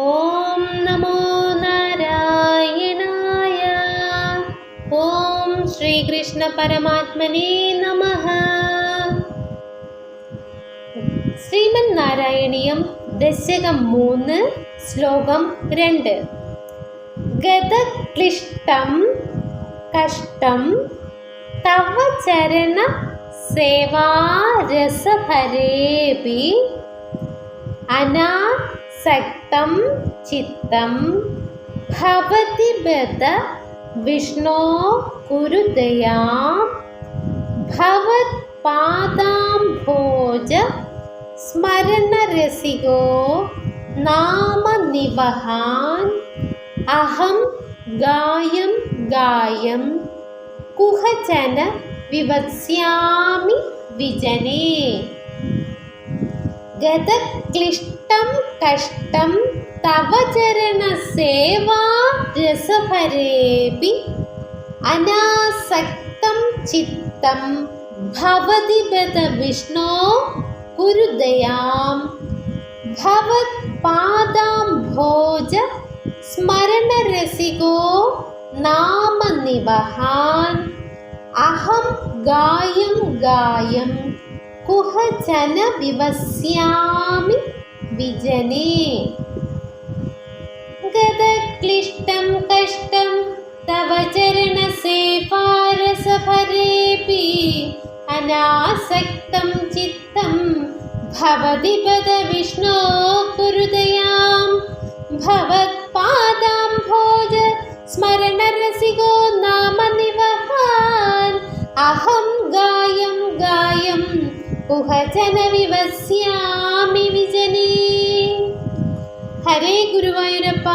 ഓം നമോ നാരായണായ. ഓം ശ്രീകൃഷ്ണ പരമാത്മനേ നമ. ശ്രീമൻ നാരായണീയം ദശകം മൂന്ന് ശ്ലോകം രണ്ട്. ഗതക്ലിഷ്ടം കഷ്ടം തവ ചരണ സേവാരസഭരേപി അനാസക്തം ചിത്തം ഭവതി ബദ വിഷ്ണോ കുരുദയാം ഭവത്പാദാംഭോജ സ്മരണരസികോ നാമ നിവഹാൻ അഹം ഗായം ഗായം കുഹചന വിവത്സ്യാമി വിജനേ ഗതക്ലിഷ്ടം കഷ്ടം തവ ചരണസേവാ രസഭരേപി. അനാസക്തം ചിത്തം ഭവതി ബദ വിഷ്ണോ കുരുദയാം ഭവത്പാദാംഭോജ സ്മരണരസികോ നാമ നിവഹാൻ. അഹം ഗായം ഗായം കുഹജന വിവസ്യാമി വിജനേ. ഗതക്ലിഷ്ടം കഷ്ടം തവ ചരണസേവാരസഭരേപി. അനാസക്തം ചിത്തം ഭവതി പദ വിഷ്ണോ കുരുദയാം ഭവത്പാദാംഭോജ സ്മരണരസികോ നാമ നിവഹാൻ അഹം കുഹജന വിവസ്യാമി വിജനേ. ഹരേ ഗുരുവായൂരപ്പ.